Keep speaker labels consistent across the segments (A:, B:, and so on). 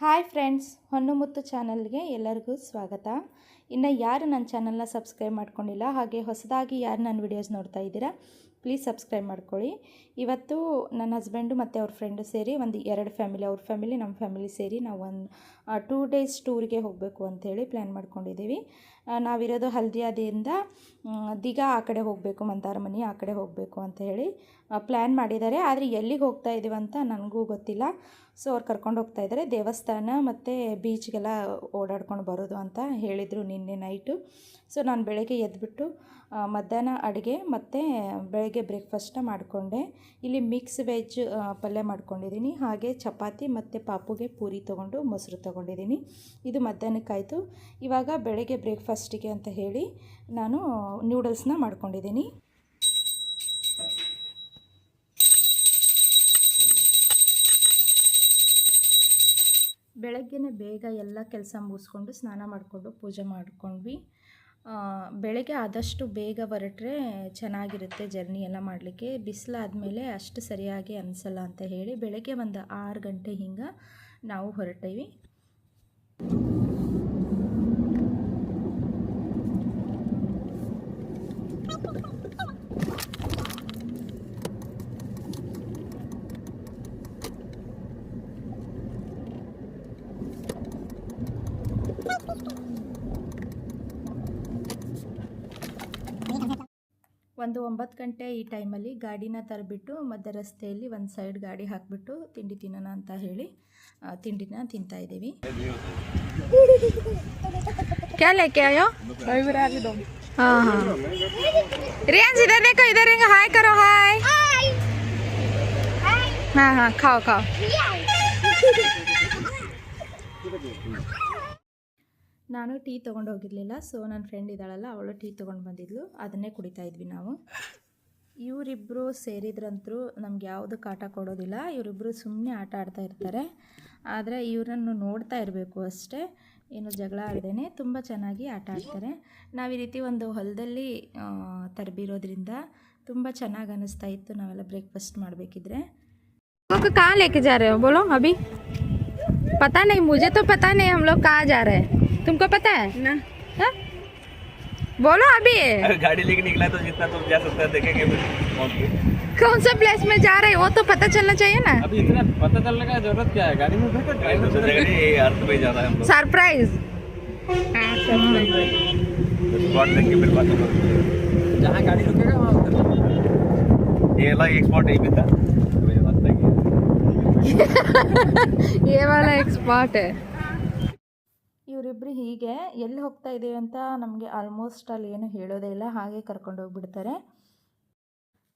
A: Hi friends, ಹೊನ್ನುಮುತ್ತು ಚಾನಲ್ಗೆ ಎಲ್ಲರಿಗೂ ಸ್ವಾಗತ. ಇನ್ನು ಯಾರು ನನ್ನ ಚಾನಲ್ನ ಸಬ್ಸ್ಕ್ರೈಬ್ ಮಾಡ್ಕೊಂಡಿಲ್ಲ, ಹಾಗೆ ಹೊಸದಾಗಿ ಯಾರು ನನ್ನ ವಿಡಿಯೋಸ್ ನೋಡ್ತಾ ಇದ್ದೀರಾ, ಪ್ಲೀಸ್ ಸಬ್ಸ್ಕ್ರೈಬ್ ಮಾಡ್ಕೊಳ್ಳಿ. ಇವತ್ತು ನನ್ನ ಹಸ್ಬೆಂಡು ಮತ್ತು ಅವ್ರ ಫ್ರೆಂಡು ಸೇರಿ ಒಂದು ಎರಡು ಫ್ಯಾಮಿಲಿ ಅವ್ರ ಫ್ಯಾಮಿಲಿ ನಮ್ಮ ಫ್ಯಾಮಿಲಿ ಸೇರಿ ನಾವು ಒಂದು ಟೂ ಡೇಸ್ ಟೂರಿಗೆ ಹೋಗಬೇಕು ಅಂಥೇಳಿ ಪ್ಲ್ಯಾನ್ ಮಾಡ್ಕೊಂಡಿದ್ದೀವಿ. ನಾವಿರೋದು ಹಲ್ದಿಯಾದಿಂದ ದಿಗ ಆ ಕಡೆ ಹೋಗಬೇಕು ಮಂದಾರಮನಿ ಆ ಕಡೆ ಹೋಗಬೇಕು ಅಂತ ಹೇಳಿ ಪ್ಲ್ಯಾನ್ ಮಾಡಿದ್ದಾರೆ. ಆದರೆ ಎಲ್ಲಿಗೆ ಹೋಗ್ತಾ ಇದ್ದೀವಿ ಅಂತ ನನಗೂ ಗೊತ್ತಿಲ್ಲ. ಸೊ ಅವ್ರು ಕರ್ಕೊಂಡು ಹೋಗ್ತಾ ಇದ್ದಾರೆ ದೇವಸ್ಥಾನ ಮತ್ತು ಬೀಚ್ಗೆಲ್ಲ ಓಡಾಡ್ಕೊಂಡು ಬರೋದು ಅಂತ ಹೇಳಿದರು ನಿನ್ನೆ ನೈಟು ಸೊ ನಾನು ಬೆಳಗ್ಗೆ ಎದ್ಬಿಟ್ಟು ಆ, ಮಧ್ಯಾಹ್ನ ಅಡುಗೆ ಮತ್ತು ಬೆಳಗ್ಗೆ ಬ್ರೇಕ್ಫಾಸ್ಟ್ನ ಮಾಡಿಕೊಂಡೆ. ಇಲ್ಲಿ ಮಿಕ್ಸ್ ವೆಜ್ ಪಲ್ಯ ಮಾಡ್ಕೊಂಡಿದ್ದೀನಿ. ಹಾಗೆ ಚಪಾತಿ ಮತ್ತು ಪಾಪುಗೆ ಪೂರಿ ತೊಗೊಂಡು ಮೊಸರು ತೊಗೊಂಡಿದ್ದೀನಿ. ಇದು ಮಧ್ಯಾಹ್ನಕ್ಕಾಯಿತು. ಇವಾಗ ಬೆಳಗ್ಗೆ ಬ್ರೇಕ್ಫಾಸ್ಟಿಗೆ ಅಂತ ಹೇಳಿ ನಾನು ನ್ಯೂಡಲ್ಸ್ನ ಮಾಡ್ಕೊಂಡಿದ್ದೀನಿ. ಬೆಳಗ್ಗೆನೇ ಬೇಗ ಎಲ್ಲ ಕೆಲಸ ಮುಗಿಸ್ಕೊಂಡು ಸ್ನಾನ ಮಾಡಿಕೊಂಡು ಪೂಜೆ ಮಾಡ್ಕೊಂಡ್ವಿ. ಬೆಳಗ್ಗೆ ಆದಷ್ಟು ಬೇಗ ಹೊರಟ್ರೆ ಚೆನ್ನಾಗಿರುತ್ತೆ ಜರ್ನಿ ಎಲ್ಲ ಮಾಡಲಿಕ್ಕೆ. ಬಿಸಿಲಾದ್ಮೇಲೆ ಅಷ್ಟು ಸರಿಯಾಗಿ ಅನಿಸಲ್ಲ ಅಂತ ಹೇಳಿ ಬೆಳಗ್ಗೆ ಒಂದು ಆರು ಗಂಟೆ ಹಿಂಗೆ ನಾವು ಹೊರಟೀವಿ. ಒಂದು ಒಂಬತ್ತು ಗಂಟೆ ಈ ಟೈಮಲ್ಲಿ ಗಾಡಿನ ತರಬಿಟ್ಟು ಮಧ್ಯ ರಸ್ತೆಯಲ್ಲಿ ಒಂದು ಸೈಡ್ ಗಾಡಿ ಹಾಕಿಬಿಟ್ಟು ತಿಂಡಿ ತಿನ್ನೋಣ ಅಂತ ಹೇಳಿ ತಿಂಡಿನ ತಿಂತಾ ಇದ್ದೀವಿ.
B: ಹಾಂ ಹಾಂ. ರೇಂಜ್ ಹಾಯ್ ಕರೋ ಹಾಯ್ ಹಾಂ ಹಾಂ ಖಾವ್ ಖಾವ್.
A: ನಾನು ಟೀ ತೊಗೊಂಡು ಹೋಗಿರಲಿಲ್ಲ ಸೊ ನನ್ನ ಫ್ರೆಂಡ್ ಇದ್ದಾಳಲ್ಲ ಅವಳು ಟೀ ತೊಗೊಂಡು ಬಂದಿದ್ಲು ಅದನ್ನೇ ಕುಡಿತಾ ಇದ್ವಿ ನಾವು ಇವರಿಬ್ಬರು ಸೇರಿದ್ರಂತರೂ ನಮ್ಗೆ ಯಾವುದು ಕಾಟ ಕೊಡೋದಿಲ್ಲ ಇವರಿಬ್ಬರು ಸುಮ್ಮನೆ ಆಟ ಆಡ್ತಾ ಇರ್ತಾರೆ ಆದರೆ ಇವರನ್ನು ನೋಡ್ತಾ ಇರಬೇಕು ಅಷ್ಟೇ ಏನು ಜಗಳ ಆಡ್ದೇನೆ ತುಂಬ ಚೆನ್ನಾಗಿ ಆಟ ಆಡ್ತಾರೆ ನಾವು ಈ ರೀತಿ ಒಂದು ಹೊಲದಲ್ಲಿ ಆ, ತರಬಿರೋದ್ರಿಂದ ತುಂಬ ಚೆನ್ನಾಗಿ ಅನ್ನಿಸ್ತಾ ಇತ್ತು ನಾವೆಲ್ಲ ಬ್ರೇಕ್ಫಾಸ್ಟ್ ಮಾಡಬೇಕಿದ್ರೆ
B: को कहाँ लेके जा रहे हो बोलो अभी पता नहीं मुझे तो पता नहीं हम लोग कहाँ जा रहे हैं तुमको पता है? ना। हा? बोलो अभी।
C: गाड़ी लेके निकला तो जितना तुम जा सकता देखेंगे
B: कौन सा प्लेस में जा रहे वो तो पता चलना चाहिए ना।
D: अभी इतना पता चलने का ज़रूरत क्या है? गाड़ी में
C: ड्राइवर
B: सरप्राइज़
D: जहाँ गाड़ी रुकेगा वहाँ उतर
C: ये वाला एक्सपोर्ट नहीं मिलता ये
B: वाला एक्सपोर्ट है।
A: ಇವರಿಬ್ಬರು ಹೀಗೆ ಎಲ್ಲಿ ಹೋಗ್ತಾ ಇದ್ದೀವಿ ಅಂತ ನಮಗೆ ಆಲ್ಮೋಸ್ಟ್ ಅಲ್ಲಿ ಏನು ಹೇಳೋದೇ ಇಲ್ಲ ಹಾಗೆ ಕರ್ಕೊಂಡು ಹೋಗ್ಬಿಡ್ತಾರೆ.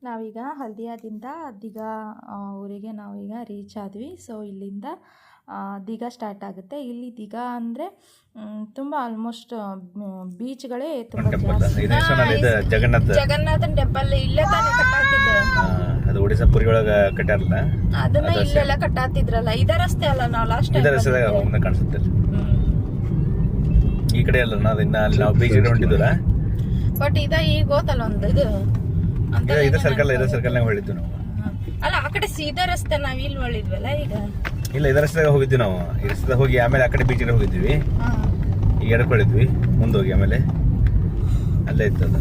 A: ನಾವೀಗ ಹಲ್ದಿಯಾದಿಂದ ದಿಘಾ ಆ, ಊರಿಗೆ ನಾವೀಗ ರೀಚ್ ಆದ್ವಿ. ಸೊ ಇಲ್ಲಿಂದ ದಿಗ ದಿಘಾ ಸ್ಟಾರ್ಟ್ ಆಗುತ್ತೆ. ಇಲ್ಲಿ ದಿಘಾ ಅಂದರೆ ತುಂಬ ಆಲ್ಮೋಸ್ಟ್ ಬೀಚ್ಗಳೇ ತುಂಬ ಜಾಸ್ತಿ.
C: ಇದು ಹೆಸರಲ್ಲಿ ಇದು ಜಗನ್ನಾಥ.
B: ಜಗನ್ನಾಥನ್ ಟೆಂಪಲ್ ಇಲ್ಲೇ ತಾನೇ ಕಟ್ಟಾತಿದ್ರು
C: ಅದು ಒಡಿಸಾ ಪುರಿ ಒಳಗ ಕಟ್ಟಾರಲ್ಲ?
B: ಅದನ್ನ ಇಲ್ಲೆಲ್ಲ ಕಟ್ಟಾತಿದ್ರಲ್ಲ ಇದೇ ರಸ್ತೆ ಅಲ್ಲ ನಾವು ಲಾಸ್ಟ್
C: ಇದರ ರಸ್ತೆದಾಗ ಮುಂದೆ ಕಾಣಿಸುತ್ತೆ. ಕಡೆ ಅಲ್ಲ ನಾವು ಇನ್ನ ಅಲ್ಲಿ ನಾವು ಬೀಚ್ ಹೊಂಟಿದ್ವಲ್ಲ?
B: ಬಟ್ ಇದ ಈಗ ಹೋತಲ್ಲ ಒಂದು ಇದು. ಅಂತ
C: ಸರ್ಕಲ್ ಇದ ಸರ್ಕಲ್ ಇದೇ ಸರ್ಕಲ್ನಾಗ ಹೊಳಿದ್ವಿ ನಾವು
B: ಅಲ್ಲ ಆ ಕಡೆ ಸೀದಾ ರಸ್ತೆ ನಾವು ಇಲ್ಲಿ ಹೊಳಿದ್ವಲ್ಲ ಈಗ?
C: ಇಲ್ಲ ಇದ ರಸ್ತೆದಾಗ ಹೋಗಿದ್ವಿ ನಾವು. ಈ ರಸ್ತೆದಾಗ ಹೋಗಿ ಆಮೇಲೆ ಆ ಕಡೆ ಬೀಚಿಗೆ ಹೋಗಿದ್ವಿ.
B: ಹಾ.
C: ಈಗ ಎಡ್ಕೊಂಡಿದ್ವಿ ಮುಂದೆ ಹೋಗಿ ಆಮೇಲೆ. ಅಲ್ಲೇ ಇತ್ತು ಅದು.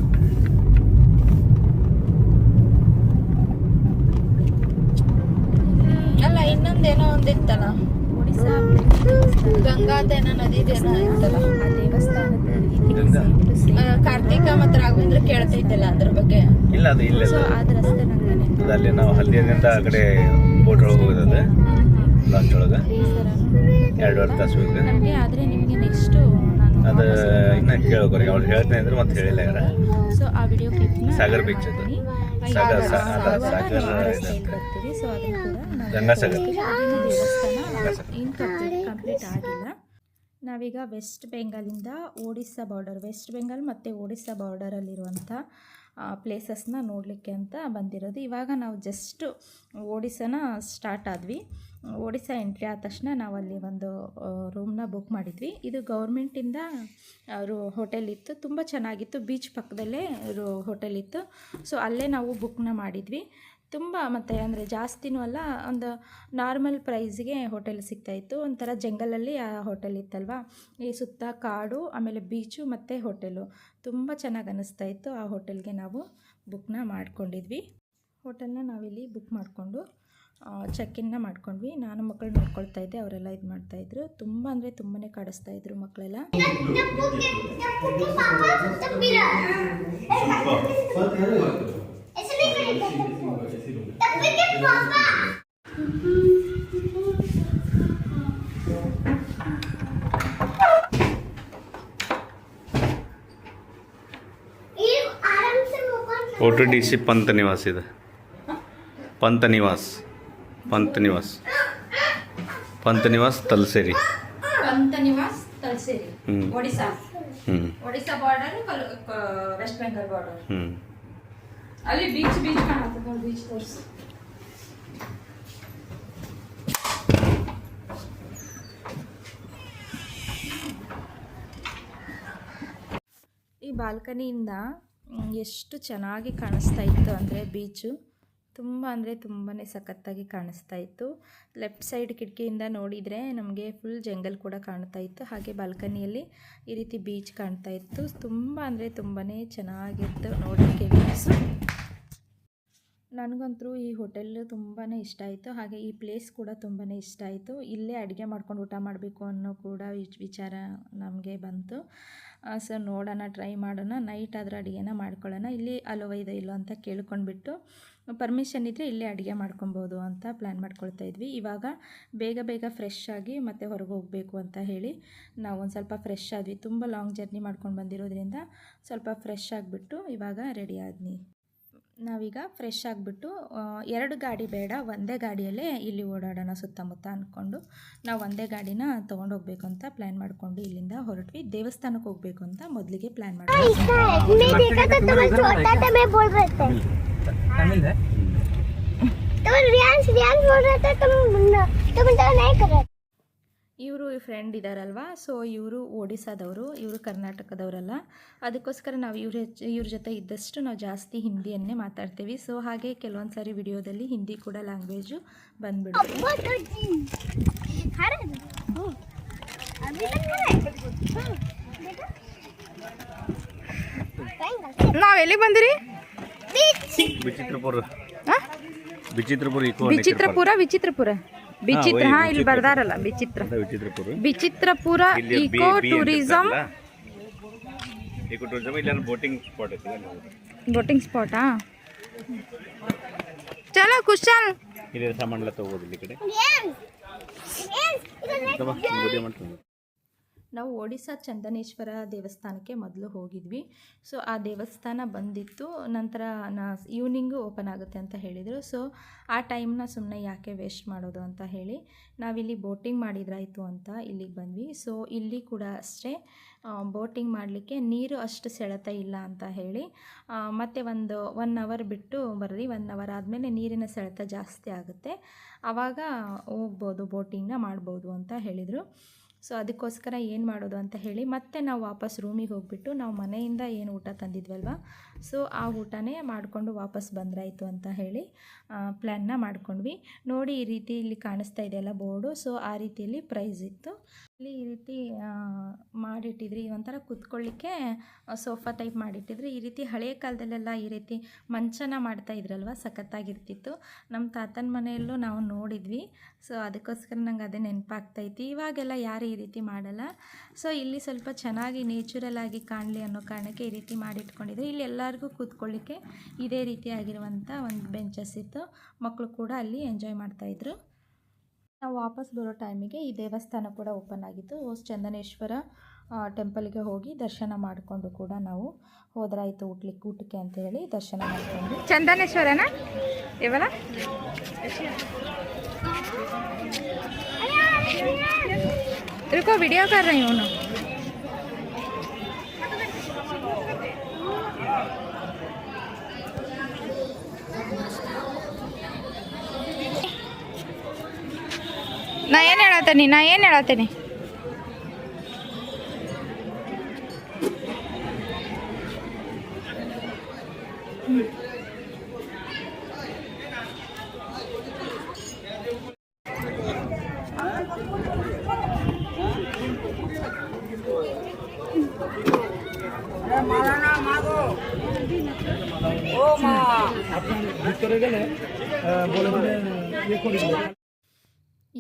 B: ಅಲ್ಲ ಇನ್ನೊಂದೇನೋ ಒಂದಿತ್ತಲ್ಲ?
A: ಒಡಿಸ್ಸಾ
B: ಗಂಗಾದೇನೋ ನದಿದೇನೋ ಇತ್ತಲ್ಲ?
A: ಆ ದೇವಸ್ಥಾನದ
C: ಗಂಗಾ?
B: ಕಾರ್ತಿಕ ಮತ್ತು ರಾಘವೇಂದ್ರ ಕೇಳ್ತೈತಲ್ಲ ಅದ್ರ ಬಗ್ಗೆ?
C: ಇಲ್ಲ ಅದು ಇಲ್ಲ
A: ಸೊ ರಸ್ತೆ
C: ಅದು ಅಲ್ಲಿ ನಾವು ಹಲ್ದಿಯಿಂದ ಆ ಕಡೆ ಬೋಟ್ ಒಳಗೆ ಹೋಗೋದು ಲಾಂಚ್ ಒಳಗೆ ಎರಡುವರೆ ತಾಸು ಈಗ
A: ನಮಗೆ ಆದರೆ ನಿಮಗೆ ನೆಕ್ಸ್ಟು ನಾನು
C: ಅದು ಇನ್ನ ಕೇಳೋಕೋರಿ ಅವ್ರು. ಹೇಳ್ತೇನೆ ಅಂದ್ರೆ ಮತ್ತೆ ಹೇಳಿಲ್ಲ ಯಾರ.
A: ಸೊ ಆ ವಿಡಿಯೋ ಕ್ಲಿಪ್ನ
C: ಸಾಗರ್ ಬೀಚ್ ಅದು. ಸಾಗರ್ ಸಾಗರ್ ಅದ ಸಾಗರ್
A: ಕಂಪ್ಲೀಟ್ ಆಗಿಲ್ಲ ನಾವೀಗ ವೆಸ್ಟ್ ಬೆಂಗಾಲಿಂದ ಒಡಿಸ್ಸಾ ಬಾರ್ಡರ್ ವೆಸ್ಟ್ ಬೆಂಗಾಲ್ ಮತ್ತು ಒಡಿಸ್ಸಾ ಬಾರ್ಡರಲ್ಲಿರುವಂಥ ಪ್ಲೇಸಸ್ನ ನೋಡಲಿಕ್ಕೆ ಅಂತ ಬಂದಿರೋದು. ಇವಾಗ ನಾವು ಜಸ್ಟ್ ಒಡಿಸ್ಸಾನ ಸ್ಟಾರ್ಟ್ ಆದ್ವಿ. ಒಡಿಸ್ಸಾ ಎಂಟ್ರಿ ಆದ ತಕ್ಷಣ ನಾವು ಅಲ್ಲಿ ಒಂದು ರೂಮ್ನ ಬುಕ್ ಮಾಡಿದ್ವಿ. ಇದು ಗೌರ್ಮೆಂಟಿಂದ ರೂ ಹೋಟೆಲ್ ಇತ್ತು. ತುಂಬ ಚೆನ್ನಾಗಿತ್ತು. ಬೀಚ್ ಪಕ್ಕದಲ್ಲೇ ರೂ ಹೋಟೆಲ್ ಇತ್ತು. ಸೊ ಅಲ್ಲೇ ನಾವು ಬುಕ್ನ ಮಾಡಿದ್ವಿ. ತುಂಬ ಮತ್ತು ಅಂದರೆ ಜಾಸ್ತಿನೂ ಅಲ್ಲ, ಒಂದು ನಾರ್ಮಲ್ ಪ್ರೈಸ್ಗೆ ಹೋಟೆಲ್ ಸಿಗ್ತಾಯಿತ್ತು ಒಂಥರ ಜಂಗಲಲ್ಲಿ ಆ ಹೋಟೆಲ್ ಇತ್ತಲ್ವ? ಈ ಸುತ್ತ ಕಾಡು, ಆಮೇಲೆ ಬೀಚು ಮತ್ತು ಹೋಟೆಲು ತುಂಬ ಚೆನ್ನಾಗಿ ಅನ್ನಿಸ್ತಾ ಇತ್ತು. ಆ ಹೋಟೆಲ್ಗೆ ನಾವು ಬುಕ್ನ ಮಾಡಿಕೊಂಡಿದ್ವಿ. ಹೋಟೆಲ್ನ ನಾವಿಲ್ಲಿ ಬುಕ್ ಮಾಡಿಕೊಂಡು ಚೆಕ್ಕಿನ್ನ ಮಾಡ್ಕೊಂಡ್ವಿ. ನಾನು ಮಕ್ಕಳು ನೋಡ್ಕೊಳ್ತಾ ಇದ್ದೆ, ಅವರೆಲ್ಲ ಇದು ಮಾಡ್ತಾಯಿದ್ರು ತುಂಬ ಅಂದರೆ ತುಂಬಾ ಕಾಡಿಸ್ತಾ ಇದ್ರು ಮಕ್ಕಳೆಲ್ಲ
C: ಒಟ್ಟು ಡಿ ಸಿ ಪಂತ ನಿವಾಸ ಇದೆ. ಪಂತ ನಿವಾಸ್ ಪಂತ Niwas
A: Pantha Nivas Talsari
C: Pantha
A: Nivas
C: Talsari
A: Odisha Odisha border west Bengal
C: border
A: ಅಲ್ಲಿ ಬೀಚ್ ಬೀಚ್ ಕಾಣುತ್ತೆ. ಬೀಚ್ ತೋರಿಸಿ. ಬಾಲ್ಕನಿಯಿಂದ ಎಷ್ಟು ಚೆನ್ನಾಗಿ ಕಾಣಿಸ್ತಾ ಇತ್ತು ಅಂದರೆ ಬೀಚು. ತುಂಬ ಅಂದರೆ ತುಂಬಾ ಸಖತ್ತಾಗಿ ಕಾಣಿಸ್ತಾ ಇತ್ತು. ಲೆಫ್ಟ್ ಸೈಡ್ ಕಿಟಕಿಯಿಂದ ನೋಡಿದರೆ ನಮಗೆ ಫುಲ್ ಜಂಗಲ್ ಕೂಡ ಕಾಣ್ತಾ ಇತ್ತು. ಹಾಗೆ ಬಾಲ್ಕನಿಯಲ್ಲಿ ಈ ರೀತಿ ಬೀಚ್ ಕಾಣ್ತಾ ಇತ್ತು. ತುಂಬ ಅಂದರೆ ತುಂಬಾ ಚೆನ್ನಾಗಿತ್ತು ನೋಡೋಕ್ಕೆ ವ್ಯೂಸು ನನಗಂತೂ ಈ ಹೋಟೆಲ್ ತುಂಬಾ ಇಷ್ಟ ಆಯಿತು. ಹಾಗೆ ಈ ಪ್ಲೇಸ್ ಕೂಡ ತುಂಬಾ ಇಷ್ಟ ಆಯಿತು. ಇಲ್ಲೇ ಅಡುಗೆ ಮಾಡ್ಕೊಂಡು ಊಟ ಮಾಡಬೇಕು ಅನ್ನೋ ಕೂಡ ವಿಚ್- ವಿಚಾರ ನಮಗೆ ಬಂತು. ಸೊ ನೋಡೋಣ ಟ್ರೈ ಮಾಡೋಣ. ನೈಟ್ ಆದರೆ ಅಡುಗೆನ ಮಾಡ್ಕೊಳ್ಳೋಣ. ಇಲ್ಲಿ ಅಲೋ ಇದೆ ಇಲ್ಲೋ ಅಂತ ಕೇಳ್ಕೊಂಡ್ಬಿಟ್ಟು ಪರ್ಮಿಷನ್ ಇದ್ದರೆ ಇಲ್ಲೇ ಅಡುಗೆ ಮಾಡ್ಕೊಬೋದು ಅಂತ ಪ್ಲ್ಯಾನ್ ಮಾಡ್ಕೊಳ್ತಾ ಇದ್ವಿ. ಇವಾಗ ಬೇಗ ಬೇಗ ಫ್ರೆಶ್ ಆಗಿ ಮತ್ತೆ ಹೊರಗೆ ಹೋಗಬೇಕು ಅಂತ ಹೇಳಿ ನಾವು ಒಂದು ಸ್ವಲ್ಪ ಫ್ರೆಶ್ ಆದ್ವಿ. ತುಂಬ ಲಾಂಗ್ ಜರ್ನಿ ಮಾಡ್ಕೊಂಡು ಬಂದಿರೋದ್ರಿಂದ ಸ್ವಲ್ಪ ಫ್ರೆಶ್ ಆಗಿಬಿಟ್ಟು ಇವಾಗ ರೆಡಿ ಆದ್ನಿ. ನಾವೀಗ ಫ್ರೆಶ್ ಆಗಿಬಿಟ್ಟು ಎರಡು ಗಾಡಿ ಬೇಡ ಒಂದೇ ಗಾಡಿಯಲ್ಲೇ ಇಲ್ಲಿ ಓಡಾಡೋಣ ಸುತ್ತಮುತ್ತ ಅಂದ್ಕೊಂಡು ನಾವು ಒಂದೇ ಗಾಡಿನ ತೊಗೊಂಡು ಹೋಗ್ಬೇಕು ಅಂತ ಪ್ಲ್ಯಾನ್ ಮಾಡಿಕೊಂಡು ಇಲ್ಲಿಂದ ಹೊರಟ್ವಿ. ದೇವಸ್ಥಾನಕ್ಕೆ ಹೋಗಬೇಕು ಅಂತ ಮೊದಲಿಗೆ ಪ್ಲ್ಯಾನ್ ಮಾಡಿದ್ವಿ ಇವರು ಈ ಫ್ರೆಂಡ್ ಇದ್ದಾರಲ್ವ ಸೊ ಇವರು ಒಡಿಸಾದವರು ಇವರು ಕರ್ನಾಟಕದವರಲ್ಲ. ಅದಕ್ಕೋಸ್ಕರ ನಾವು ಇವ್ರ ಇವ್ರ ಜೊತೆ ಇದ್ದಷ್ಟು ನಾವು ಜಾಸ್ತಿ ಹಿಂದಿಯನ್ನೇ ಮಾತಾಡ್ತೀವಿ. ಸೊ ಹಾಗೆ ಕೆಲವೊಂದು ಸಾರಿ ವಿಡಿಯೋದಲ್ಲಿ ಹಿಂದಿ ಕೂಡ ಲ್ಯಾಂಗ್ವೇಜು
B: ಬಂದ್ಬಿಡ್ತೀವಿ ನಾವೆಲ್ಲಿಗೆ ಬಂದಿರಿ?
C: ವಿಚಿತ್ರಪುರ ವಿಚಿತ್ರಪುರ
B: ವಿಚಿತ್ರಪುರ. ವಿಚಿತ್ರ. ಹಾ ಇಲ್ಲಿ. ಬರ್ದಾರಲ್ಲ ವಿಚಿತ್ರ. Vichitrapur
C: eco tourism boating spot boating ಸ್ಪಾಟಾ
B: ಚಲೋ ಕುಶಲ್.
C: ಇಲ್ಲಿ ಸಾಮಾನೆಲ್ಲ ತಗೋಬೋದು ಇಲ್ಲಿ ಈ ಕಡೆ
A: ನಾವು ಒಡಿಸ್ಸಾ ಚಂದನೇಶ್ವರ ದೇವಸ್ಥಾನಕ್ಕೆ ಮೊದಲು ಹೋಗಿದ್ವಿ. ಸೊ ಆ ದೇವಸ್ಥಾನ ಬಂದಿತ್ತು. ನಂತರ ನಾ ಈವ್ನಿಂಗು ಓಪನ್ ಆಗುತ್ತೆ ಅಂತ ಹೇಳಿದರು. ಸೊ ಆ ಟೈಮ್ನ ಸುಮ್ಮನೆ ಯಾಕೆ ವೇಸ್ಟ್ ಮಾಡೋದು ಅಂತ ಹೇಳಿ ನಾವಿಲ್ಲಿ ಬೋಟಿಂಗ್ ಮಾಡಿದ್ರಾಯಿತು ಅಂತ ಇಲ್ಲಿಗೆ ಬಂದ್ವಿ. ಸೊ ಇಲ್ಲಿ ಕೂಡ ಅಷ್ಟೇ ಬೋಟಿಂಗ್ ಮಾಡಲಿಕ್ಕೆ ನೀರು ಅಷ್ಟು ಸೆಳೆತ ಇಲ್ಲ ಅಂತ ಹೇಳಿ ಮತ್ತು ಒಂದು ಒನ್ ಅವರ್ ಬಿಟ್ಟು ಬರ್ರಿ ಒನ್ ಅವರ್ ಆದಮೇಲೆ ನೀರಿನ ಸೆಳೆತ ಜಾಸ್ತಿ ಆಗುತ್ತೆ. ಆವಾಗ ಹೋಗ್ಬೋದು ಬೋಟಿಂಗ್ನ ಮಾಡ್ಬೋದು ಅಂತ ಹೇಳಿದರು. ಸೊ ಅದಕ್ಕೋಸ್ಕರ ಏನು ಮಾಡೋದು ಅಂತ ಹೇಳಿ ಮತ್ತೆ ನಾವು ವಾಪಸ್ ರೂಮಿಗೆ ಹೋಗ್ಬಿಟ್ಟು ನಾವು ಮನೆಯಿಂದ ಏನು ಊಟ ತಂದಿದ್ವಲ್ವ? ಸೊ ಆ ಊಟನೇ ಮಾಡಿಕೊಂಡು ವಾಪಸ್ ಬಂದ್ರಾಯಿತು ಅಂತ ಹೇಳಿ. ಪ್ಲ್ಯಾನ್ನ ಮಾಡ್ಕೊಂಡ್ವಿ. ನೋಡಿ ಈ ರೀತಿ ಇಲ್ಲಿ ಕಾಣಿಸ್ತಾ ಇದೆಯಲ್ಲ ಬೋರ್ಡು. ಸೊ ಆ ರೀತಿಯಲ್ಲಿ ಪ್ರೈಸ್ ಇತ್ತು. ಇಲ್ಲಿ ಈ ರೀತಿ ಮಾಡಿಟ್ಟಿದ್ರಿ. ಒಂಥರ ಕುತ್ಕೊಳ್ಳಿಕ್ಕೆ ಸೋಫಾ ಟೈಪ್ ಮಾಡಿಟ್ಟಿದ್ರಿ. ಈ ರೀತಿ ಹಳೆಯ ಕಾಲದಲ್ಲೆಲ್ಲ ಈ ರೀತಿ ಮಂಚನ ಮಾಡ್ತಾ ಇದ್ರಲ್ವ? ಸಖತ್ತಾಗಿರ್ತಿತ್ತು. ನಮ್ಮ ತಾತನ ಮನೆಯಲ್ಲೂ ನಾವು ನೋಡಿದ್ವಿ. ಸೊ ಅದಕ್ಕೋಸ್ಕರ ನಂಗೆ ಅದೇ ನೆನಪಾಗ್ತೈತಿ. ಇವಾಗೆಲ್ಲ ಯಾರು ಈ ರೀತಿ ಮಾಡಲ್ಲ. ಸೊ ಇಲ್ಲಿ ಸ್ವಲ್ಪ ಚೆನ್ನಾಗಿ ನೇಚುರಲ್ ಆಗಿ ಕಾಣಲಿ ಅನ್ನೋ ಕಾರಣಕ್ಕೆ ಈ ರೀತಿ ಮಾಡಿಟ್ಕೊಂಡಿದ್ರು. ಇಲ್ಲಿ ಎಲ್ಲರಿಗೂ ಕೂತ್ಕೊಳ್ಳಿಕ್ಕೆ ಇದೇ ರೀತಿಯಾಗಿರುವಂಥ ಒಂದು ಬೆಂಚಸ್ ಇತ್ತು. ಮಕ್ಕಳು ಕೂಡ ಅಲ್ಲಿ ಎಂಜಾಯ್ ಮಾಡ್ತಾಯಿದ್ರು ನಾವು ವಾಪಸ್ ಬರೋ ಟೈಮಿಗೆ ಈ ದೇವಸ್ಥಾನ ಕೂಡ ಓಪನ್ ಆಗಿತ್ತು. ಚಂದನೇಶ್ವರ ಟೆಂಪಲ್ಗೆ ಹೋಗಿ ದರ್ಶನ ಮಾಡಿಕೊಂಡು ಕೂಡ ನಾವು ಹೋದ್ರಾಯಿತು ಊಟ್ಲಿಕ್ಕೆ ಊಟಕ್ಕೆ ಅಂತ ಹೇಳಿ ದರ್ಶನ ಮಾಡಿಕೊಂಡು.
B: ಚಂದನೇಶ್ವರನ? ಇವಳ ವಿಡಿಯೋ ಕಾರ್ನ ಇವನು. ನಾ ಏನು ಹೇಳತ್ತೀನಿ ನಾ ಏನು ಹೇಳತ್ತೀನಿ
E: ভিতরে গেলে বলে ইয়ে করি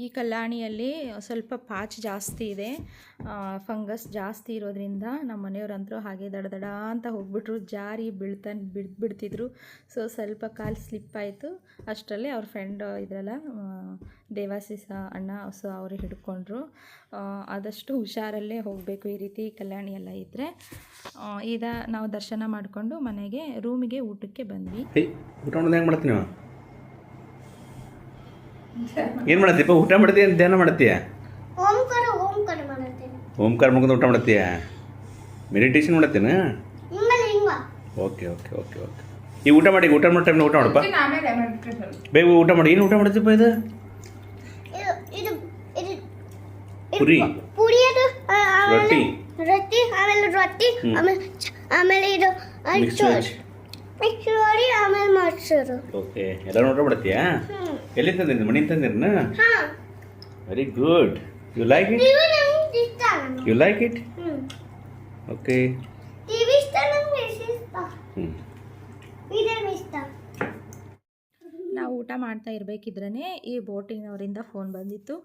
A: ಈ ಕಲ್ಯಾಣಿಯಲ್ಲಿ ಸ್ವಲ್ಪ ಪಾಚ್ ಜಾಸ್ತಿ ಇದೆ. ಫಂಗಸ್ ಜಾಸ್ತಿ ಇರೋದ್ರಿಂದ ನಮ್ಮ ಮನೆಯವರಂತರೂ ಹಾಗೆ ದಡ ದಡ ಅಂತ ಹೋಗ್ಬಿಟ್ರು. ಜಾರಿ ಬೀಳ್ತಾನೆ ಬಿಡ್ ಬಿಡ್ತಿದ್ರು ಸೊ ಸ್ವಲ್ಪ ಕಾಲು ಸ್ಲಿಪ್ ಆಯಿತು. ಅಷ್ಟರಲ್ಲೇ ಅವ್ರ ಫ್ರೆಂಡ್ ಇದ್ರಲ್ಲ ದೇವಾಸಿಸ ಅಣ್ಣ, ಸೊ ಅವರು ಹಿಡ್ಕೊಂಡ್ರು. ಆದಷ್ಟು ಹುಷಾರಲ್ಲೇ ಹೋಗಬೇಕು ಈ ರೀತಿ ಕಲ್ಯಾಣಿ ಎಲ್ಲ ಇದ್ದರೆ ಈಗ ನಾವು ದರ್ಶನ ಮಾಡಿಕೊಂಡು ಮನೆಗೆ ರೂಮಿಗೆ ಊಟಕ್ಕೆ ಬಂದ್ವಿ.
C: ಊಟ ಮಾಡ್ತೀನಿ ಏನು ಮಾಡತ್ತೀಪ್ಪ ಊಟ ಮಾಡ್ತೀಯ ಧ್ಯಾನ ಮಾಡತ್ತೀಯ
F: ಓಂಕಾರ ಓಂಕಾರ ಮಾಡುತ್ತೇನೆ
C: ಓಂಕಾರ ಮುಗಿದು ಊಟ ಮಾಡತ್ತೀಯ ಮೆಡಿಟೇಷನ್ ಮಾಡತ್ತೀನ ಓಕೆ ಓಕೆ ಓಕೆ ಓಕೆ ಈ ಊಟ ಮಾಡಿ ಊಟ ಮಾಡೋ ಟೈಮ್ನ ಊಟ ಮಾಡಪ್ಪ. ಬೇಗ ಊಟ ಮಾಡಿ. ಏನು ಊಟ ಮಾಡ್ತೀಪ್ಪ ಇದು?
F: ಇದು ಇದು ಇದು
C: ಪುರಿ.
F: ಪುರಿ ಅದು ಆಮೇಲೆ
C: ರೊಟ್ಟಿ.
F: ರೊಟ್ಟಿ ಆಮೇಲೆ ರೊಟ್ಟಿ ಆಮೇಲೆ ಆಮೇಲೆ ಇದು
C: ಮಿಕ್ಸ್ ವೆಜ್
F: ಮಿಕ್ಸ್ ಮಾಡಿ ಆಮೇಲೆ ಮೊಸರು
C: ಓಕೆ ಎಲ್ಲ ಊಟ ಮಾಡ್ತೀಯಾ ಎಲ್ಲಿ ತಂದಿದ್ದು? ಮನೆ ತಂದಿರನ
F: ಹಾ. Very
C: good
F: you like it you
C: like
F: it okay.
A: ನಾವು ಊಟ ಮಾಡ್ತಾ ಇರಬೇಕಿದ್ರೇ ಈ ಬೋಟಿಂಗ್ನವರಿಂದ ಫೋನ್ ಬಂದಿತ್ತು.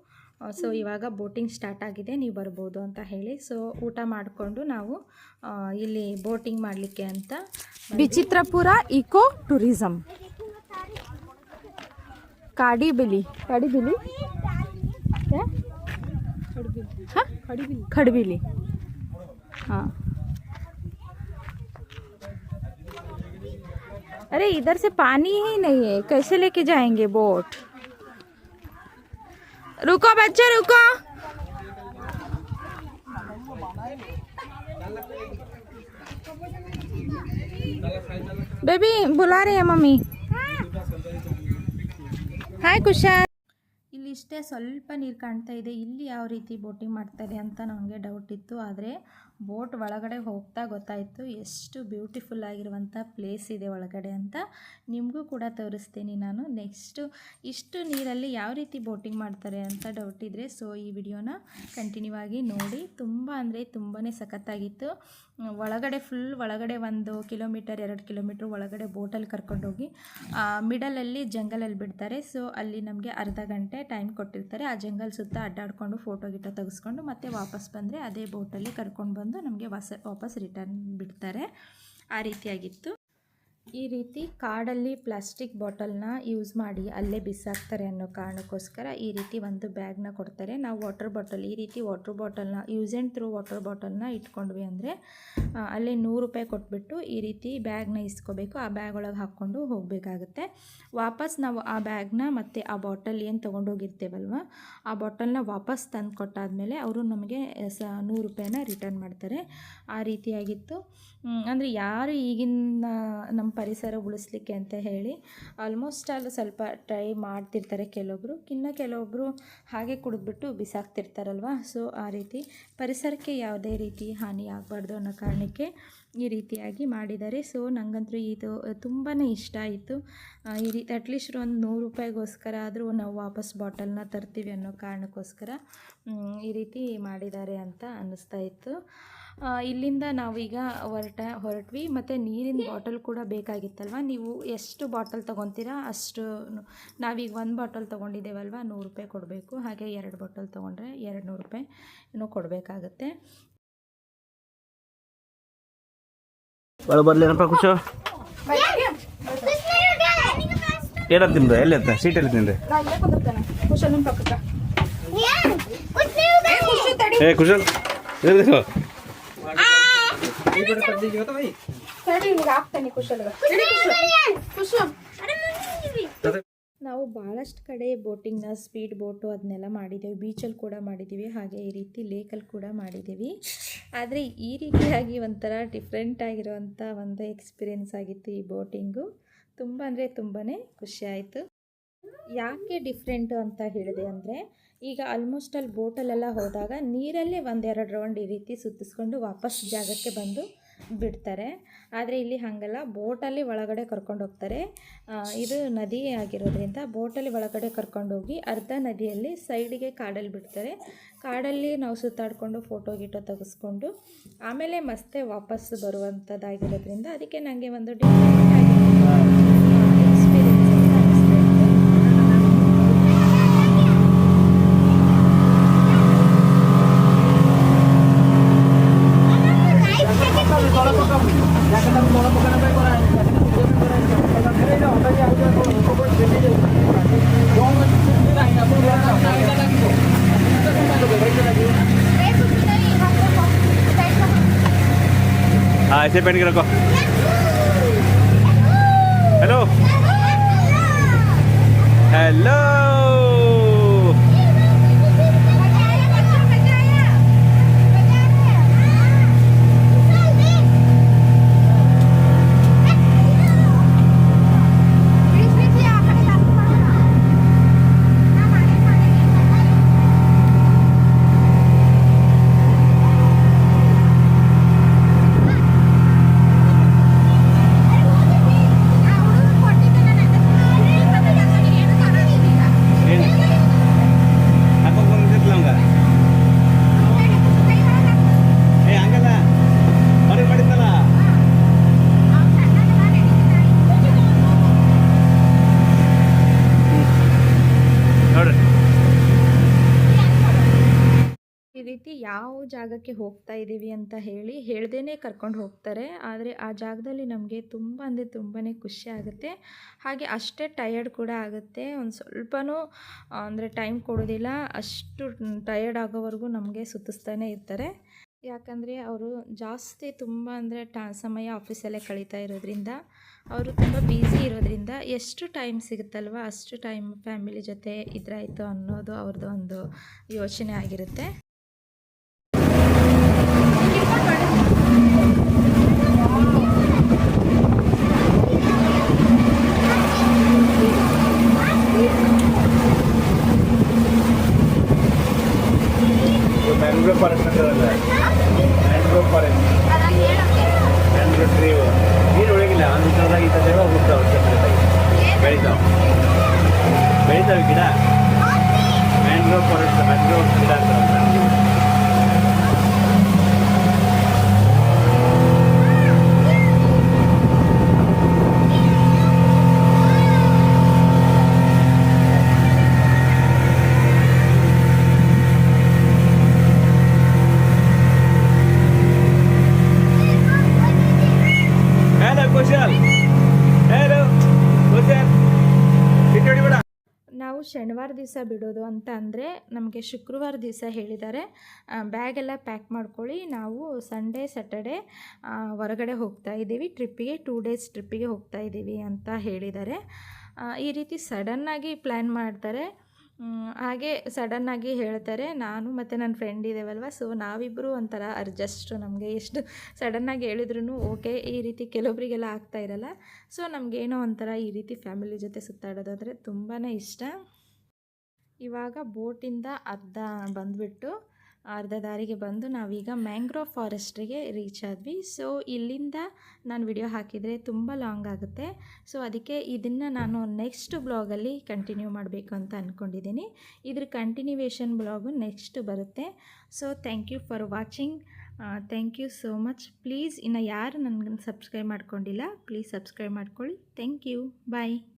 A: ಸೊ ಇವಾಗ ಬೋಟಿಂಗ್ ಸ್ಟಾರ್ಟ್ ಆಗಿದೆ ನೀವು ಬರ್ಬೋದು ಅಂತ ಹೇಳಿ ಸೊ ಊಟ ಮಾಡಿಕೊಂಡು ನಾವು ಆ, ಇಲ್ಲಿ ಬೋಟಿಂಗ್ ಮಾಡಲಿಕ್ಕೆ ಅಂತ
B: विचित्रपुर इको टूरिज्म काडी बिली काडी बिली क्या हाँ खड़बिली हाँ अरे इधर से पानी ही नहीं है कैसे लेके जाएंगे बोट रुको बच्चे रुको बेबी बुला रही है मम्मी हाय कुशाल
A: ಇಲ್ಲಿ ಇಷ್ಟೇ ಸ್ವಲ್ಪ ನೀರು ಕಾಣ್ತಾ ಇದೆ ಇಲ್ಲಿ ಯಾವ ರೀತಿ ಬೋಟಿಂಗ್ ಮಾಡ್ತಾರೆ ಅಂತ ನನಗೆ ಡೌಟ್ ಇತ್ತು ಆದರೆ ಬೋಟ್ ಒಳಗಡೆ ಹೋಗ್ತಾ ಗೊತ್ತಾಯಿತು ಎಷ್ಟು ಬ್ಯೂಟಿಫುಲ್ ಆಗಿರುವಂಥ ಪ್ಲೇಸ್ ಇದೆ ಒಳಗಡೆ ಅಂತ ನಿಮಗೂ ಕೂಡ ತೋರಿಸ್ತೀನಿ ನಾನು. ನೆಕ್ಸ್ಟು ಇಷ್ಟು ನೀರಲ್ಲಿ ಯಾವ ರೀತಿ ಬೋಟಿಂಗ್ ಮಾಡ್ತಾರೆ ಅಂತ ಡೌಟ್ ಇದ್ದರೆ ಸೊ ಈ ವಿಡಿಯೋನ ಕಂಟಿನ್ಯೂ ಆಗಿ ನೋಡಿ. ತುಂಬ ಅಂದರೆ ತುಂಬಾ ಸಖತ್ತಾಗಿತ್ತು. ಒಳಗಡೆ ಫುಲ್ ಒಳಗಡೆ ಒಂದು ಕಿಲೋಮೀಟರ್ ಎರಡು ಕಿಲೋಮೀಟ್ರ್ ಒಳಗಡೆ ಬೋಟಲ್ಲಿ ಕರ್ಕೊಂಡೋಗಿ ಮಿಡಲಲ್ಲಿ ಜಂಗಲಲ್ಲಿ ಬಿಡ್ತಾರೆ. ಸೊ ಅಲ್ಲಿ ನಮಗೆ ಅರ್ಧ ಗಂಟೆ ಟೈಮ್ ಕೊಟ್ಟಿರ್ತಾರೆ. ಆ ಜಂಗಲ್ ಸುತ್ತ ಅಡ್ಡಾಡಿಕೊಂಡು ಫೋಟೋ ಗಿಟೋ ತೆಗೆಸ್ಕೊಂಡು ಮತ್ತೆ ವಾಪಸ್ ಬಂದರೆ ಅದೇ ಬೋಟಲ್ಲಿ ಕರ್ಕೊಂಡು ಬಂದು ನಮಗೆ ವಾಸ, ವಾಪಸ್ ರಿಟರ್ನ್ ಬಿಡ್ತಾರೆ. ಆ ರೀತಿಯಾಗಿತ್ತು. ಈ ರೀತಿ ಕಾಡಲ್ಲಿ ಪ್ಲಾಸ್ಟಿಕ್ ಬಾಟಲ್ನ ಯೂಸ್ ಮಾಡಿ ಅಲ್ಲೇ ಬಿಸಾಕ್ತಾರೆ ಅನ್ನೋ ಕಾರಣಕ್ಕೋಸ್ಕರ ಈ ರೀತಿ ಒಂದು ಬ್ಯಾಗ್ನ ಕೊಡ್ತಾರೆ. ನಾವು ವಾಟರ್ ಬಾಟಲ್, ಈ ರೀತಿ ವಾಟರ್ ಬಾಟಲ್ನ, ಯೂಸ್ ಆ್ಯಂಡ್ ಥ್ರೂ ವಾಟರ್ ಬಾಟಲ್ನ ಇಟ್ಕೊಂಡ್ವಿ ಅಂದರೆ ಅಲ್ಲೇ ನೂರು ರೂಪಾಯಿ ಕೊಟ್ಬಿಟ್ಟು ಈ ರೀತಿ ಬ್ಯಾಗ್ನ ಇಸ್ಕೋಬೇಕು. ಆ ಬ್ಯಾಗ್ ಒಳಗೆ ಹಾಕ್ಕೊಂಡು ಹೋಗಬೇಕಾಗುತ್ತೆ. ವಾಪಸ್ ನಾವು ಆ ಬ್ಯಾಗ್ನ ಮತ್ತು ಆ ಬಾಟಲ್ ಏನು ತೊಗೊಂಡೋಗಿರ್ತೇವಲ್ವ, ಆ ಬಾಟಲ್ನ ವಾಪಸ್ ತಂದು ಕೊಟ್ಟಾದಮೇಲೆ ಅವರು ನಮಗೆ ಸ, ನೂರು ರೂಪಾಯಿನ ರಿಟರ್ನ್ ಮಾಡ್ತಾರೆ. ಆ ರೀತಿಯಾಗಿತ್ತು. ಅಂದರೆ ಯಾರು ಈಗಿನ ನಮ್ಮ ಪರಿಸರ ಉಳಿಸ್ಲಿಕ್ಕೆ ಅಂತ ಹೇಳಿ ಆಲ್ಮೋಸ್ಟ್ ಆಲ್ ಸ್ವಲ್ಪ ಟ್ರೈ ಮಾಡ್ತಿರ್ತಾರೆ ಕೆಲವೊಬ್ಬರು ಇನ್ನು ಕೆಲವೊಬ್ಬರು ಹಾಗೆ ಕುಡಿದ್ಬಿಟ್ಟು ಬಿಸಾಕ್ತಿರ್ತಾರಲ್ವ? ಸೊ ಆ ರೀತಿ ಪರಿಸರಕ್ಕೆ ಯಾವುದೇ ರೀತಿ ಹಾನಿ ಆಗಬಾರ್ದು ಅನ್ನೋ ಕಾರಣಕ್ಕೆ ಈ ರೀತಿಯಾಗಿ ಮಾಡಿದ್ದಾರೆ. ಸೊ ನನಗಂತೂ ಇದು ತುಂಬಾ ಇಷ್ಟ ಆಯಿತು. ಈ ರೀತಿ ಅಟ್ಲೀಸ್ಟ್ ಒಂದು ನೂರು ರೂಪಾಯಿಗೋಸ್ಕರ ಆದರೂ ನಾವು ವಾಪಸ್ ಬಾಟಲ್ನ ತರ್ತೀವಿ ಅನ್ನೋ ಕಾರಣಕ್ಕೋಸ್ಕರ ಈ ರೀತಿ ಮಾಡಿದ್ದಾರೆ ಅಂತ ಅನ್ನಿಸ್ತಾ ಇತ್ತು. ಇಲ್ಲಿಂದ ನಾವೀಗ ಹೊರಟ ಹೊರಟ್ವಿ. ಮತ್ತು ನೀರಿನ ಬಾಟಲ್ ಕೂಡ ಬೇಕಾಗಿತ್ತಲ್ವ? ನೀವು ಎಷ್ಟು ಬಾಟಲ್ ತೊಗೊತೀರಾ? ಅಷ್ಟು ನಾವೀಗ ಒಂದು ಬಾಟಲ್ ತೊಗೊಂಡಿದ್ದೇವಲ್ವ? ನೂರು ರೂಪಾಯಿ ಕೊಡಬೇಕು. ಹಾಗೆ ಎರಡು ಬಾಟಲ್ ತೊಗೊಂಡ್ರೆ ಎರಡು ನೂರು ರೂಪಾಯಿ ಏನೋ ಕೊಡಬೇಕಾಗತ್ತೆ.
C: ಖುಷು? ತಿಂದ್ರೆ ಎಲ್ಲಿ ಅಂತ? ಸೀಟಲ್ಲಿ ತಿಂದ್ರೆ ಏ ಕುಶಲ್
A: ನಾವು ಭಾಳಷ್ಟು ಕಡೆ ಬೋಟಿಂಗ್ನ ಸ್ಪೀಡ್ ಬೋಟು ಅದನ್ನೆಲ್ಲ ಮಾಡಿದ್ದೀವಿ ಬೀಚಲ್ಲಿ ಕೂಡ ಮಾಡಿದ್ದೀವಿ ಹಾಗೆ ಈ ರೀತಿ ಲೇಕಲ್ಲಿ ಕೂಡ ಮಾಡಿದ್ದೀವಿ ಆದರೆ ಈ ರೀತಿಯಾಗಿ ಒಂಥರ ಡಿಫ್ರೆಂಟ್ ಆಗಿರುವಂಥ ಒಂದು ಎಕ್ಸ್ಪೀರಿಯೆನ್ಸ್ ಆಗಿತ್ತು ಈ ಬೋಟಿಂಗು. ತುಂಬ ಅಂದರೆ ತುಂಬಾ ಖುಷಿ ಆಯಿತು. ಯಾಕೆ ಡಿಫ್ರೆಂಟು ಅಂತ ಹೇಳಿದೆ ಅಂದರೆ ಈಗ ಆಲ್ಮೋಸ್ಟ್ ಅಲ್ಲಿ ಬೋಟಲ್ಲೆಲ್ಲ ಹೋದಾಗ ನೀರಲ್ಲೇ ಒಂದೆರಡು ರೌಂಡ್ ಈ ರೀತಿ ಸುತ್ತಿಸ್ಕೊಂಡು ವಾಪಸ್ ಜಾಗಕ್ಕೆ ಬಂದು ಬಿಡ್ತಾರೆ. ಆದರೆ ಇಲ್ಲಿ ಹಾಗಲ್ಲ, ಬೋಟಲ್ಲಿ ಒಳಗಡೆ ಕರ್ಕೊಂಡು ಹೋಗ್ತಾರೆ. ಇದು ನದಿ ಆಗಿರೋದ್ರಿಂದ ಬೋಟಲ್ಲಿ ಒಳಗಡೆ ಕರ್ಕೊಂಡೋಗಿ ಅರ್ಧ ನದಿಯಲ್ಲಿ ಸೈಡಿಗೆ ಕಾಡಲ್ಲಿ ಬಿಡ್ತಾರೆ. ಕಾಡಲ್ಲಿ ನಾವು ಸುತ್ತಾಡಿಕೊಂಡು ಫೋಟೋ ಗಿಟೋ ತೆಗೆಸ್ಕೊಂಡು ಆಮೇಲೆ ಮತ್ತೆ ವಾಪಸ್ ಬರುವಂಥದ್ದಾಗಿರೋದ್ರಿಂದ ಅದಕ್ಕೆ ನನಗೆ ಒಂದು ಡಿಫ್ರೆಂಟ್
C: ऐसे पहन के रखो।
A: ಜಾಗಕ್ಕೆ ಹೋಗ್ತಾ ಇದ್ದೀವಿ ಅಂತ ಹೇಳಿ ಹೇಳ್ದೇ ಕರ್ಕೊಂಡು ಹೋಗ್ತಾರೆ. ಆದರೆ ಆ ಜಾಗದಲ್ಲಿ ನಮಗೆ ತುಂಬ ಅಂದರೆ ತುಂಬಾ ಖುಷಿ ಆಗುತ್ತೆ. ಹಾಗೆ ಅಷ್ಟೇ ಟಯರ್ಡ್ ಕೂಡ ಆಗುತ್ತೆ. ಒಂದು ಸ್ವಲ್ಪನೂ ಅಂದರೆ ಟೈಮ್ ಕೊಡೋದಿಲ್ಲ. ಅಷ್ಟು ಟಯರ್ಡ್ ಆಗೋವರೆಗೂ ನಮಗೆ ಸುತ್ತಿಸ್ತಾನೆ ಇರ್ತಾರೆ. ಯಾಕಂದರೆ ಅವರು ಜಾಸ್ತಿ ತುಂಬ ಅಂದರೆ ಟಾ, ಸಮಯ ಆಫೀಸಲ್ಲೇ ಕಳೀತಾ ಇರೋದ್ರಿಂದ, ಅವರು ತುಂಬ ಬ್ಯುಸಿ ಇರೋದ್ರಿಂದ ಎಷ್ಟು ಟೈಮ್ ಸಿಗುತ್ತಲ್ವ ಅಷ್ಟು ಟೈಮ್ ಫ್ಯಾಮಿಲಿ ಜೊತೆ ಇದ್ರಾಯಿತು ಅನ್ನೋದು ಅವ್ರದ್ದು ಒಂದು ಯೋಚನೆ ಆಗಿರುತ್ತೆ. ಶನಿವಾರ ದಿವಸ ಬಿಡೋದು ಅಂತ ಅಂದರೆ ನಮಗೆ ಶುಕ್ರವಾರ ದಿವಸ ಹೇಳಿದ್ದಾರೆ. ಬ್ಯಾಗೆಲ್ಲ ಪ್ಯಾಕ್ ಮಾಡ್ಕೊಳ್ಳಿ. ನಾವು ಸಂಡೇ ಸ್ಯಾಟರ್ಡೆ ಹೊರಗಡೆ ಹೋಗ್ತಾ ಇದ್ದೀವಿ. ಟ್ರಿಪ್ಪಿಗೆ ಟೂ ಡೇಸ್ ಟ್ರಿಪ್ಪಿಗೆ ಹೋಗ್ತಾ ಇದ್ದೀವಿ ಅಂತ ಹೇಳಿದ್ದಾರೆ. ಈ ರೀತಿ ಸಡನ್ನಾಗಿ ಪ್ಲ್ಯಾನ್ ಮಾಡ್ತಾರೆ. ಹಾಗೆ ಸಡನ್ನಾಗಿ ಹೇಳ್ತಾರೆ, ನಾನು ಮತ್ತು ನನ್ನ ಫ್ರೆಂಡ್ ಇದ್ದೇವಲ್ವ ಸೊ ನಾವಿಬ್ಬರು ಒಂಥರ ಅಡ್ಜಸ್ಟ್ ನಮಗೆ. ಎಷ್ಟು ಸಡನ್ನಾಗಿ ಹೇಳಿದ್ರು ಓಕೆ ಈ ರೀತಿ ಕೆಲವೊಬ್ಬರಿಗೆಲ್ಲ ಆಗ್ತಾ ಇರಲ್ಲ. ಸೊ ನಮಗೇನೋ ಒಂಥರ ಈ ರೀತಿ ಫ್ಯಾಮಿಲಿ ಜೊತೆ ಸುತ್ತಾಡೋದು ಅಂದರೆ ತುಂಬಾ ಇಷ್ಟ. ಇವಾಗ ಬೋಟಿಂದ ಅರ್ಧ ಬಂದುಬಿಟ್ಟು ಅರ್ಧ ದಾರಿಗೆ ಬಂದು ನಾವೀಗ ಮ್ಯಾಂಗ್ರೋವ್ ಫಾರೆಸ್ಟ್ರಿಗೆ ರೀಚ್ ಆದ್ವಿ. ಸೊ ಇಲ್ಲಿಂದ ನಾನು ವಿಡಿಯೋ ಹಾಕಿದರೆ ತುಂಬ ಲಾಂಗ್ ಆಗುತ್ತೆ. ಸೊ ಅದಕ್ಕೆ ಇದನ್ನು ನಾನು ನೆಕ್ಸ್ಟ್ ಬ್ಲಾಗಲ್ಲಿ ಕಂಟಿನ್ಯೂ ಮಾಡಬೇಕು ಅಂತ ಅಂದ್ಕೊಂಡಿದ್ದೀನಿ ಇದ್ರ ಕಂಟಿನ್ಯೂವೇಶನ್ ಬ್ಲಾಗು ನೆಕ್ಸ್ಟ್ ಬರುತ್ತೆ. So thank you for watching thank you so much please ಇನ್ನು ಯಾರು ನನಗೆ ಸಬ್ಸ್ಕ್ರೈಬ್ ಮಾಡ್ಕೊಂಡಿಲ್ಲ ಪ್ಲೀಸ್ ಸಬ್ಸ್ಕ್ರೈಬ್ ಮಾಡ್ಕೊಳ್ಳಿ. Thank you bye